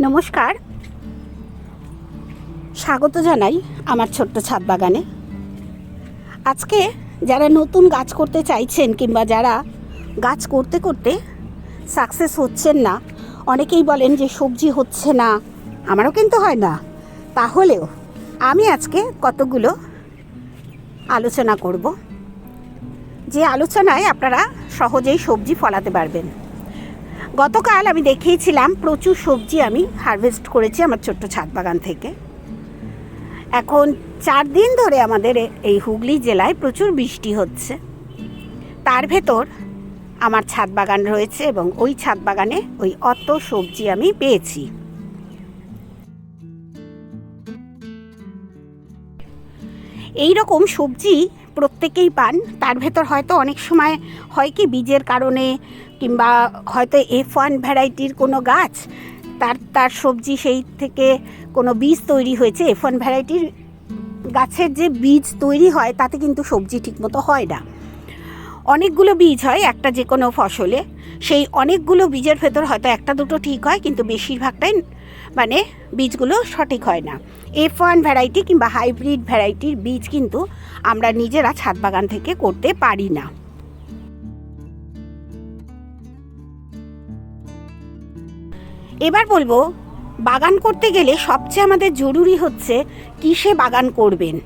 নমস্কার। স্বাগত জানাই আমার ছোট্ট ছাদ বাগানে। আজকে যারা নতুন গাছ করতে চাইছেন কিংবা যারা গাছ করতে করতে সাকসেস হচ্ছেন না, অনেকেই বলেন যে সবজি হচ্ছে না, আমারও কিন্তু হয় না। তাহলেও আমি আজকে কতগুলো আলোচনা করব। যে আলোচনায় আপনারা সহজেই সবজি ফলাতে পারবেন। গতকাল আমি দেখিয়েছিলাম, প্রচুর সবজি আমি হারভেস্ট করেছি আমার ছোট্ট ছাদ বাগান থেকে। এখন চার দিন ধরে আমাদের এই হুগলি জেলায় প্রচুর বৃষ্টি হচ্ছে। তার ভেতর আমার ছাদ বাগান রয়েছে এবং ওই ছাদ বাগানে ওই অত সবজি আমি পেয়েছি। এই রকম সবজি প্রত্যেকেই পান, তার ভেতর হয়তো অনেক সময় হয় কি বীজের কারণে কিংবা হয়তো এফ ওয়ান ভ্যারাইটির কোনো গাছ, তার তার সবজি সেই থেকে কোনো বীজ তৈরি হয়েছে? এফ ওয়ান ভ্যারাইটির গাছের যে বীজ তৈরি হয়, তাতে কিন্তু সবজি ঠিকমতো হয় না। অনেকগুলো বীজ হয় একটা যে কোনো ফসলে। সেই অনেকগুলো বীজের ভেতর হয়তো একটা দুটো ঠিক হয়, কিন্তু বেশিরভাগটাই মানে বীজগুলো সঠিক হয় না। এফ ওয়ান ভ্যারাইটি কিংবা হাইব্রিড ভ্যারাইটির বীজ কিন্তু আমরা নিজেরা ছাদ বাগান থেকে করতে পারি না। এবার বলব, বাগান করতে গেলে সবচেয়ে আমাদের জরুরি হচ্ছে কিসে বাগান করবেন।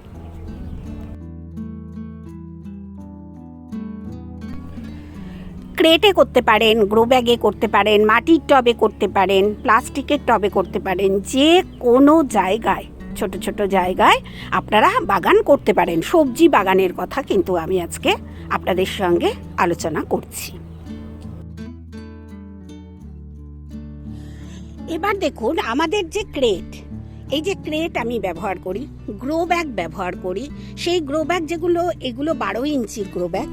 ক্রেটে করতে পারেন, গ্রো ব্যাগে করতে পারেন, মাটির টবে করতে পারেন, প্লাস্টিকের টবে করতে পারেন, যে কোনো জায়গায়, ছোট ছোট জায়গায় আপনারা বাগান করতে পারেন। সবজি বাগানের কথা কিন্তু আমি আজকে আপনাদের সঙ্গে আলোচনা করছি। এবার দেখুন আমাদের যে ক্রেট, এই যে ক্রেট আমি ব্যবহার করি, গ্রো ব্যাগ ব্যবহার করি, সেই গ্রো ব্যাগ যেগুলো, এগুলো বারো ইঞ্চির গ্রো ব্যাগ।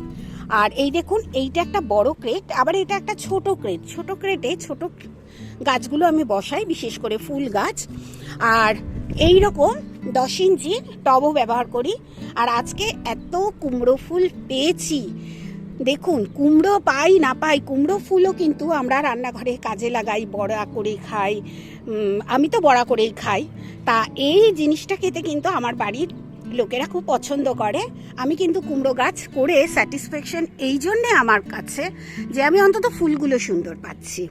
আর এই দেখুন, এইটা একটা বড় ক্রেট, আবার এটা একটা ছোট ক্রেট। ছোট ক্রেটে ছোট গাছগুলো আমি বসাই, বিশেষ করে ফুল গাছ। আর এই রকম দশ ইঞ্চির টবও ব্যবহার করি। আর আজকে এত কুমড়ো ফুল পেয়েছি দেখুন, কুমড়ো পাই না পাই, কুমড়ো ফুলও কিন্তু আমরা রান্নাঘরে কাজে লাগাই, বড়া করে খাই আমি তো বড়া করেই খাই। তা এই জিনিসটা খেতে কিন্তু আমার বাড়ির লোকেরা খুব পছন্দ করে। আমি কিন্তু কুমড়ো গাছ করে স্যাটিসফ্যাকশন এই জন্যে আমার কাছে যে আমি অন্তত ফুলগুলো সুন্দর পাচ্ছি।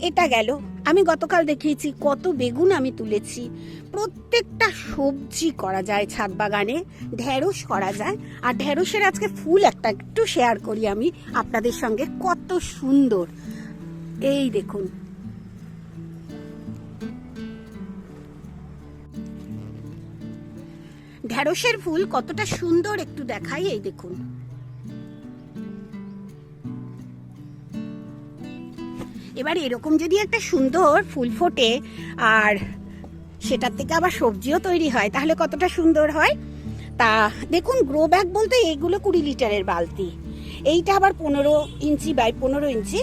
এটা গেল। আমি গতকাল দেখিয়েছি কত বেগুন আমি তুলেছি। প্রত্যেকটা সবজি করা যায় ছাদ বাগানে, ঢেঁড়স করা যায়। আর ঢেঁড়সের আজকে ফুল একটা একটু শেয়ার করি আমি আপনাদের সঙ্গে, কত সুন্দর। এই দেখুন। ঢেঁড়সের ফুল কতটা সুন্দর একটু দেখাই, এই দেখুন। এবার এরকম যদি একটা সুন্দর ফুল ফোটে আর সেটার থেকে আবার সবজিও তৈরি হয়, তাহলে কতটা সুন্দর হয়? তা দেখুন গ্রো ব্যাগ বলতে এইগুলো কুড়ি লিটারের বালতি। এইটা আবার পনেরো ইঞ্চি বাই পনেরো ইঞ্চি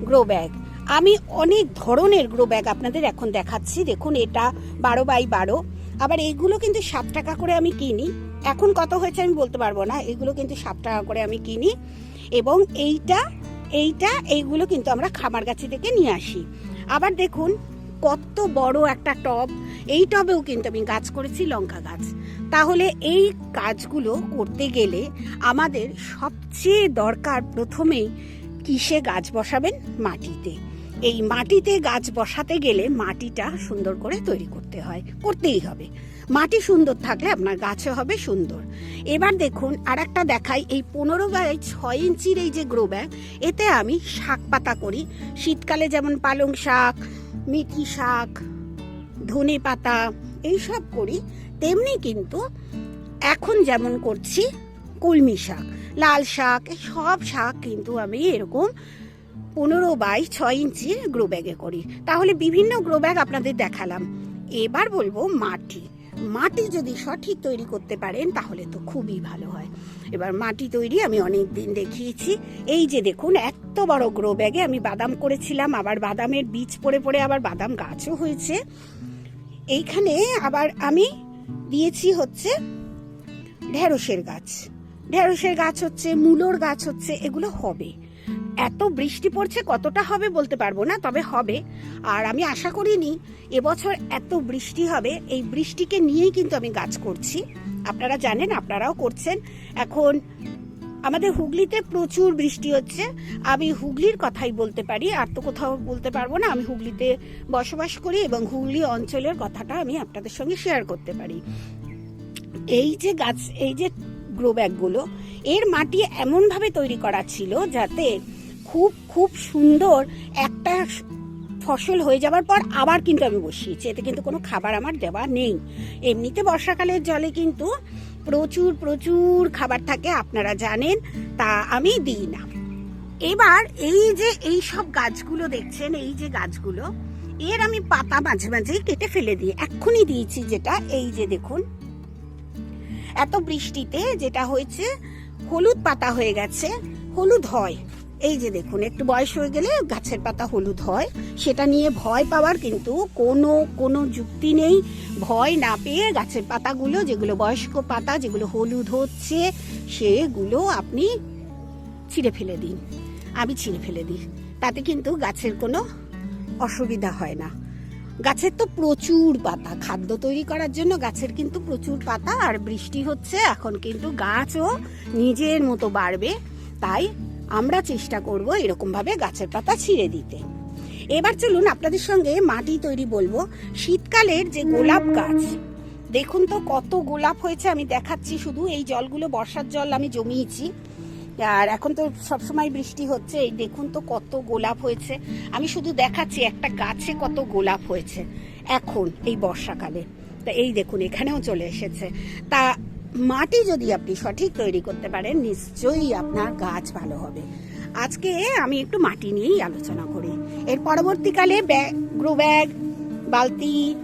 গ্রো ব্যাগ আমি অনেক ধরনের গ্রো ব্যাগ আপনাদের এখন দেখাচ্ছি। দেখুন, এটা বারো বাই বারো। আবার এইগুলো কিন্তু সাত টাকা করে আমি কিনি। এখন কত হয়েছে আমি বলতে পারব না। এগুলো কিন্তু সাত টাকা করে আমি কিনি। এবং এইটা এইটা, এইগুলো কিন্তু আমরা খামার গাছি থেকে নিয়ে আসি। আবার দেখুন, কত বড় একটা টব। এই টবেও কিন্তু আমি গাছ করেছি, লঙ্কা গাছ। তাহলে এই কাজগুলো করতে গেলে আমাদের সবচেয়ে দরকার প্রথমেই কিসে গাছ বসাবেন? মাটিতে। এই মাটিতে গাছ বসাতে গেলে মাটিটা সুন্দর করে তৈরি করতে হয়, করতেই হবে। মাটি সুন্দর থাকলে আপনার গাছও হবে সুন্দর। এবার দেখুন আর একটা দেখাই এই পনেরো বাই ছয় ইঞ্চির এই যে গ্রো ব্যাগ এতে আমি শাক পাতা করি। শীতকালে যেমন পালং শাক, মেথি শাক, ধনে পাতা, এইসব করি। তেমনি কিন্তু এখন যেমন করছি কলমি শাক, লাল শাক সব শাক কিন্তু আমি এরকম পনেরো বাই ছয় ইঞ্চির গ্রো ব্যাগে করি। তাহলে বিভিন্ন গ্রো ব্যাগ আপনাদের দেখালাম। এবার বলব মাটি। মাটি যদি সঠিক তৈরি করতে পারেন, তাহলে তো খুবই ভালো হয়। এবার মাটি তৈরি আমি অনেক দিন দেখিয়েছি। এই যে দেখুন, এত বড় গ্রো ব্যাগে আমি বাদাম করেছিলাম, আবার বাদামের বীজ পড়ে পড়ে আবার বাদাম গাছও হয়েছে। এইখানে আবার আমি দিয়েছি হচ্ছে ঢেঁড়সের গাছ। ঢেঁড়সের গাছ হচ্ছে, মূলোর গাছ হচ্ছে, এগুলো হবে। এত বৃষ্টি পড়ছে কতটা হবে বলতে পারব না, তবে হবে। আর আমি আশা করিনি এবছর এত বৃষ্টি হবে, এই বৃষ্টিকে নিয়েই কিন্তু আমি গাছ করছি। আপনারা জানেন, আপনারাও করছেন। এখন আমাদের হুগলিতে প্রচুর বৃষ্টি হচ্ছে। আমি হুগলির কথাই বলতে পারি, আর তো কোথাও বলতে পারব না। আমি হুগলিতে বসবাস করি এবং হুগলি অঞ্চলের কথাটা আমি আপনাদের সঙ্গে শেয়ার করতে পারি। এই যে গাছ, এই যে গ্রো ব্যাগগুলো এর মাটি এমনভাবে তৈরি করা ছিল যাতে খুব খুব সুন্দর একটা ফসল হয়ে যাওয়ার পর আবার কিন্তু আমি বসিয়েছি। এতে কিন্তু কোনো খাবার আমার দেওয়া নেই। এমনিতে বর্ষাকালের জলে কিন্তু প্রচুর প্রচুর খাবার থাকে, আপনারা জানেন, তা আমি দিই না। এবার এই যে এই সব গাছগুলো দেখছেন, এই যে গাছগুলো, এর আমি পাতা মাঝে মাঝেই কেটে ফেলে দিই। এক্ষুনি দিয়েছি যেটা, এই যে দেখুন। এত বৃষ্টিতে যেটা হয়েছে, হলুদ পাতা হয়ে গেছে, হলুদ হয়। এই যে দেখুন, একটু বয়স হয়ে গেলে গাছের পাতা হলুদ হয়। সেটা নিয়ে ভয় পাওয়ার কিন্তু কোনো কোনো যুক্তি নেই। ভয় না পেয়ে গাছের পাতাগুলো, যেগুলো বয়স্ক পাতা, যেগুলো হলুদ হচ্ছে, সেগুলো আপনি ছিঁড়ে ফেলে দিন। আমি ছিঁড়ে ফেলে দিই। তাতে কিন্তু গাছের কোনো অসুবিধা হয় না। গাছের তো প্রচুর পাতা। খাদ্য তৈরি করার জন্য গাছের কিন্তু প্রচুর পাতা। আর বৃষ্টি হচ্ছে, এখন কিন্তু গাছও নিজের মতো বাড়বে। তাই আমরা চেষ্টা করব এরকমভাবে গাছের পাতা ছিঁড়ে দিতে। এবার চলুন আপনাদের সঙ্গে মাটি তৈরি বলব। শীতকালের যে গোলাপ গাছ, দেখুন তো কত গোলাপ হয়েছে, আমি দেখাচ্ছি শুধু। এই জলগুলো বর্ষার জল আমি জমিয়েছি। আর এখন তো সবসময় বৃষ্টি হচ্ছে, এই দেখুন তো কত গোলাপ হয়েছে। আমি শুধু দেখাচ্ছি একটা গাছে কত গোলাপ হয়েছে, এখন, এই বর্ষাকালে। তা এই দেখুন, এখানেও চলে এসেছে। তা মাটি যদি আপনি সঠিক তৈরি করতে পারেন, নিশ্চয়ই আপনার গাছ ভালো হবে। আজকে আমি একটু মাটি নিয়েই আলোচনা করি। এর পরবর্তীকালে ব্যাগ গ্রো ব্যাগ, বালতি,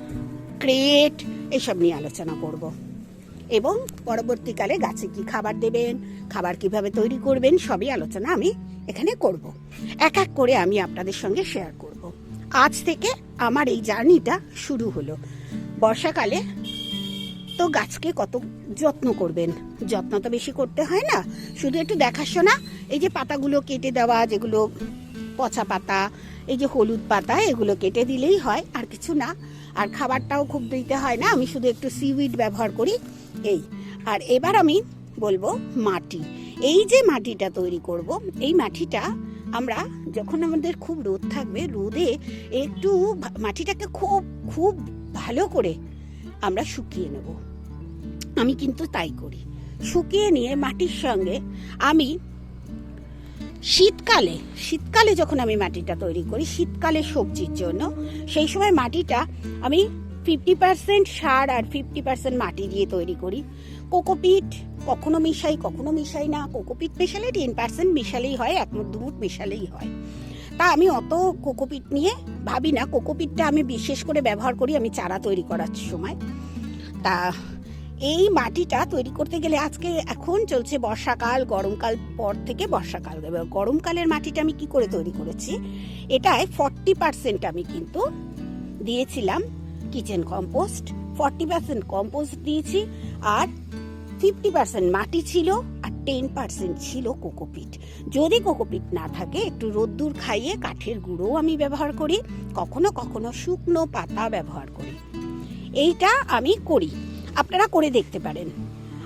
ক্রেট, এসব নিয়ে আলোচনা করব। এবং পরবর্তীকালে গাছে কি খাবার দেবেন, খাবার কীভাবে তৈরি করবেন, সবই আলোচনা আমি এখানে করব। এক এক করে আমি আপনাদের সঙ্গে শেয়ার করব। আজ থেকে আমার এই জার্নিটা শুরু হলো। বর্ষাকালে তো গাছকে কত যত্ন করবেন? যত্ন তো বেশি করতে হয় না। শুধু একটু দেখাশোনা, এই যে পাতাগুলো কেটে দেওয়া, যেগুলো পচা পাতা, এই যে হলুদ পাতা, এগুলো কেটে দিলেই হয়, আর কিছু না। আর খাবারটাও খুব দিতে হয় না, আমি শুধু একটু সিউইড ব্যবহার করি, এই। আর এবার আমি বলব মাটি। এই যে মাটিটা তৈরি করব, এই মাটিটা আমরা যখন আমাদের খুব রোদ থাকবে, রোদে একটু মাটিটাকে খুব খুব ভালো করে আমরা শুকিয়ে নেব। আমি কিন্তু তাই করি। শুকিয়ে নিয়ে মাটির সঙ্গে আমি শীতকালে শীতকালে যখন আমি মাটিটা তৈরি করি, শীতকালে সবজির জন্য, সেই সময় মাটিটা আমি ফিফটি পার্সেন্ট সার আর ফিফটি পার্সেন্ট মাটি দিয়ে তৈরি করি। কোকোপিট কখনো মিশাই কখনো মিশাই না। কোকোপিট মেশালে টেন পার্সেন্ট মিশালেই হয়, এক মুঠ, দু মুঠ মেশালেই হয়। তা আমি অত কোকোপিট নিয়ে ভাবি না। কোকোপিটটা আমি বিশেষ করে ব্যবহার করি আমি চারা তৈরি করার সময়। তা এই মাটিটা তৈরি করতে গেলে আজকে এখন চলছে বর্ষাকাল, গরমকাল পর থেকে বর্ষাকাল। গরমকালের মাটিটা আমি কি করে তৈরি করেছি? এটায় ফর্টি পার্সেন্ট আমি কিন্তু দিয়েছিলাম kitchen compost forty percent compost দিয়েছি আর ফিফটি পার্সেন্ট মাটি ছিল আর টেন পার্সেন্ট ছিল কোকোপিট যদি কোকোপিট না থাকে, একটু রোদ্দুর খাইয়ে কাঠের গুঁড়োও আমি ব্যবহার করি, কখনো কখনো শুকনো পাতা ব্যবহার করি। এইটা আমি করি। আপনারা করে দেখতে পারেন।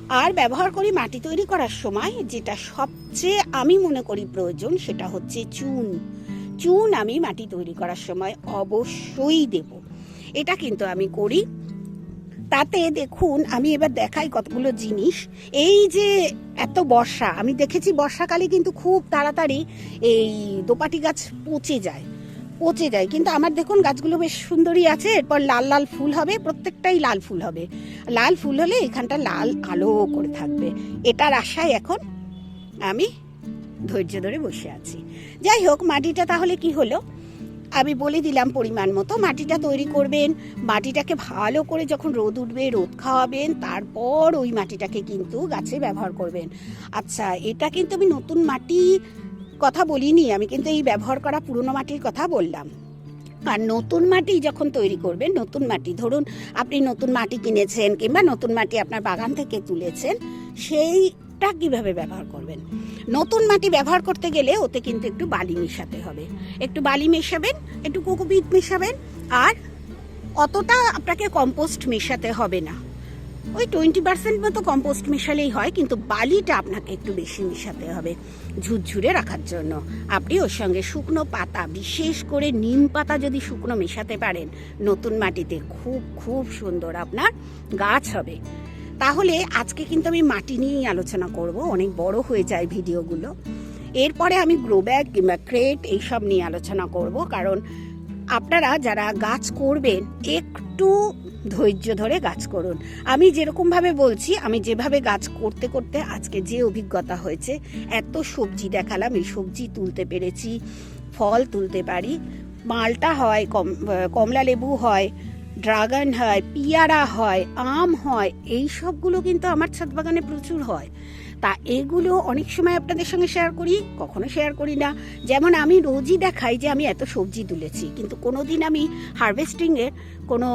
আর ব্যবহার করি মাটি তৈরি করার সময় যেটা সবচেয়ে আমি মনে করি প্রয়োজন সেটা হচ্ছে চুন। চুন আমি মাটি তৈরি করার সময় অবশ্যই দেব। এটা কিন্তু আমি করি। তাতে দেখুন, আমি এবার দেখাই কতগুলো জিনিস। এই যে এত বর্ষা, আমি দেখেছি বর্ষাকালে কিন্তু খুব তাড়াতাড়ি এই দোপাটি গাছ পচে যায়। পচে যায়। কিন্তু আমার দেখুন, গাছগুলো বেশ সুন্দরই আছে। এরপর লাল লাল ফুল হবে, প্রত্যেকটাই লাল ফুল হবে। লাল ফুল হলে এখানটা লাল আলো করে থাকবে। এটার আশায় এখন আমি ধৈর্য ধরে বসে আছি। যাই হোক, মাটিটা তাহলে কি হলো? আমি বলে দিলাম পরিমাণ মতো। মাটিটা তৈরি করবেন। মাটিটাকে ভালো করে যখন রোদ উঠবে, রোদ খাওয়াবেন। তারপর ওই মাটিটাকে কিন্তু গাছে ব্যবহার করবেন। আচ্ছা এটা কিন্তু আমি নতুন মাটি কথা বলিনি, আমি কিন্তু এই ব্যবহার করা পুরনো মাটির কথা বললাম। আর নতুন মাটি যখন তৈরি করবেন, নতুন মাটি, ধরুন আপনি নতুন মাটি কিনেছেন কিংবা নতুন মাটি আপনার বাগান থেকে তুলেছেন, সেইটা কীভাবে ব্যবহার করবেন? নতুন মাটি ব্যবহার করতে গেলে ওতে কিন্তু একটু বালি মেশাতে হবে। একটু বালি মেশাবেন, একটু কোকোপিট মেশাবেন, আর অতটা আপনাকে কম্পোস্ট মেশাতে হবে না। ওই টোয়েন্টি পার্সেন্ট মতো কম্পোস্ট মেশালেই হয়, কিন্তু বালিটা আপনাকে একটু বেশি মেশাতে হবে ঝুরঝুরে রাখার জন্য। আপনি ওর সঙ্গে শুকনো পাতা, বিশেষ করে নিম পাতা যদি শুকনো মেশাতে পারেন, নতুন মাটিতে খুব খুব সুন্দর আপনার গাছ হবে। তাহলে আজকে কিন্তু আমি মাটি নিয়েই আলোচনা করব, অনেক বড় হয়ে যায় ভিডিওগুলো। এরপরে আমি গ্রো ব্যাগ কিংবা ক্রেট এইসব নিয়ে আলোচনা করব, কারণ আপনারা যারা গাছ করবেন, একটু ধৈর্য ধরে গাছ করুন। আমি যেরকমভাবে বলছি, আমি যেভাবে গাছ করতে করতে আজকে যে অভিজ্ঞতা হয়েছে, এত সবজি দেখালাম, এই সবজি তুলতে পেরেছি, ফল তুলতে পারি, মালটা হয়, কম কমলা লেবু হয়, ড্রাগন হয়, পিয়ারা হয়, আম হয়, এই সবগুলো কিন্তু আমার ছাদ বাগানে প্রচুর হয়। তা এগুলো অনেক সময় আপনাদের সঙ্গে শেয়ার করি, কখনো শেয়ার করি না। যেমন আমি রোজই দেখাই যে আমি এত সবজি তুলেছি, কিন্তু কোনো দিন আমি হারভেস্টিংয়ের কোনো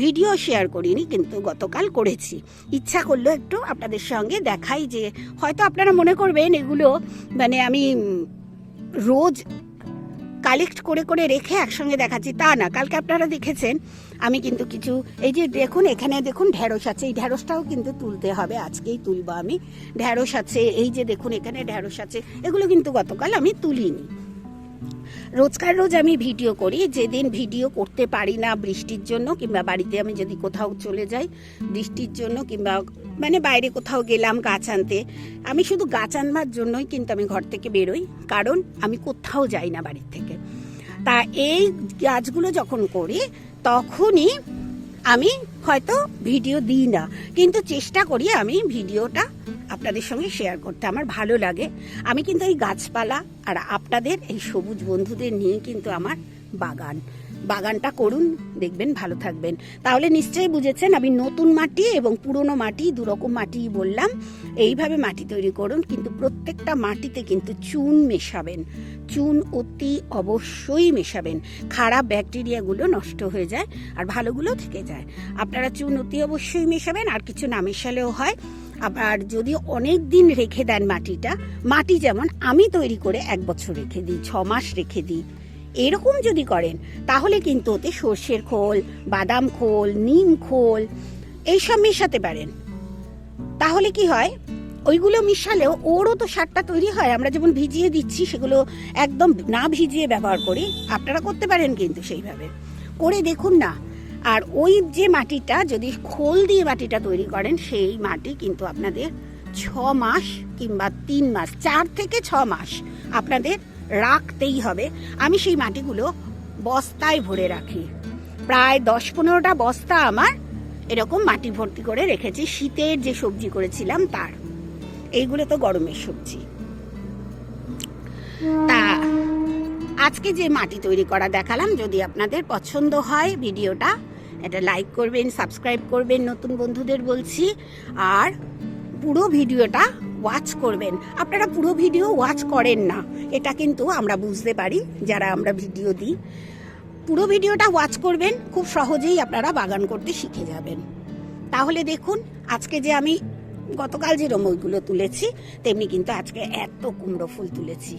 ভিডিও শেয়ার করিনি, কিন্তু গতকাল করেছি। ইচ্ছা করল একটু আপনাদের সঙ্গে দেখাই যে, হয়তো আপনারা মনে করবেন এগুলো মানে আমি রোজ কালেক্ট করে করে রেখে একসঙ্গে দেখাচ্ছি, তা না। কালকে আপনারা দেখেছেন, আমি কিন্তু কিছু, এই যে দেখুন, এখানে দেখুন ঢ্যাঁড়স আছে, এই ঢ্যাঁড়সটাও কিন্তু তুলতে হবে, আজকেই তুলবো আমি। ঢ্যাঁড়স আছে, এই যে দেখুন, এখানে ঢ্যাঁড়স আছে, এগুলো কিন্তু গতকাল আমি তুলিনি। রোজকার রোজ আমি ভিডিও করি, যেদিন ভিডিও করতে পারি না বৃষ্টির জন্য কিংবা বাড়িতে আমি যদি কোথাও চলে যাই বৃষ্টির জন্য কিংবা মানে বাইরে কোথাও গেলাম গাছ আনতে, আমি শুধু গাছ আনবার জন্যই কিন্তু আমি ঘর থেকে বেরোই, কারণ আমি কোথাও যাই না বাড়ির থেকে। তা এই গাছগুলো যখন করি, তখনই আমি হয়তো ভিডিও দিই না, কিন্তু চেষ্টা করি আমি ভিডিওটা আপনাদের সঙ্গে শেয়ার করতে। আমার ভালো লাগে। আমি কিন্তু এই গাছপালা আর আপনাদের এই সবুজ বন্ধুদের নিয়ে কিন্তু আমার বাগান। বাগানটা করুন, দেখবেন ভালো থাকবেন। তাহলে নিশ্চয়ই বুঝেছেন আমি নতুন মাটি এবং পুরনো মাটি, দুরকম মাটি বললাম, এইভাবে মাটি তৈরি করুন, কিন্তু প্রত্যেকটা মাটিতে কিন্তু চুন মেশাবেন। চুন অতি অবশ্যই মেশাবেন। খারাপ ব্যাকটেরিয়াগুলো নষ্ট হয়ে যায় আর ভালোগুলো থেকে যায়। আপনারা চুন অতি অবশ্যই মেশাবেন, আর কিছু না মেশালেও হয়। আবার যদি অনেক দিন রেখে দেন মাটিটা, মাটি যেমন আমি তৈরি করে এক বছর রেখে দিই, ছ মাস রেখে দিই। এরকম যদি করেন, তাহলে কিন্তু ওতে সর্ষের খোল, বাদাম খোল, নিম খোল, এইসব মেশাতে পারেন। তাহলে কি হয়? ওইগুলো মিশালেও ওরও তো সারটা তৈরি হয়। আমরা যেমন ভিজিয়ে দিচ্ছি, সেগুলো একদম না ভিজিয়ে ব্যবহার করি আপনারা করতে পারেন কিন্তু সেইভাবে। করে দেখুন না, আর ওই যে মাটিটা, যদি খোল দিয়ে মাটিটা তৈরি করেন, সেই মাটি কিন্তু আপনাদের ছ মাস কিংবা তিন মাস, চার থেকে ছ মাস আপনাদের রাখতেই হবে। আমি সেই মাটিগুলো বস্তায় ভরে রাখি। প্রায় দশ পনেরোটা বস্তা আমার এরকম মাটি ভর্তি করে রেখেছি। শীতের যে সবজি করেছিলাম তার। এইগুলো তো গরমের সবজি। তা আজকে যে মাটি তৈরি করা দেখালাম, যদি আপনাদের পছন্দ হয় ভিডিওটা, এটা লাইক করবেন, সাবস্ক্রাইব করবেন, নতুন বন্ধুদের বলছি। আর পুরো ভিডিওটা ওয়াচ করবেন। আপনারা পুরো ভিডিও ওয়াচ করেন না। এটা কিন্তু আমরা বুঝতে পারি, যারা আমরা ভিডিও দিই। পুরো ভিডিওটা ওয়াচ করবেন, খুব সহজেই আপনারা বাগান করতে শিখে যাবেন। তাহলে দেখুন, আজকে যে আমি গতকাল যে রমইগুলো তুলেছি, তেমনি কিন্তু আজকে এত কুমড়ো ফুল তুলেছি।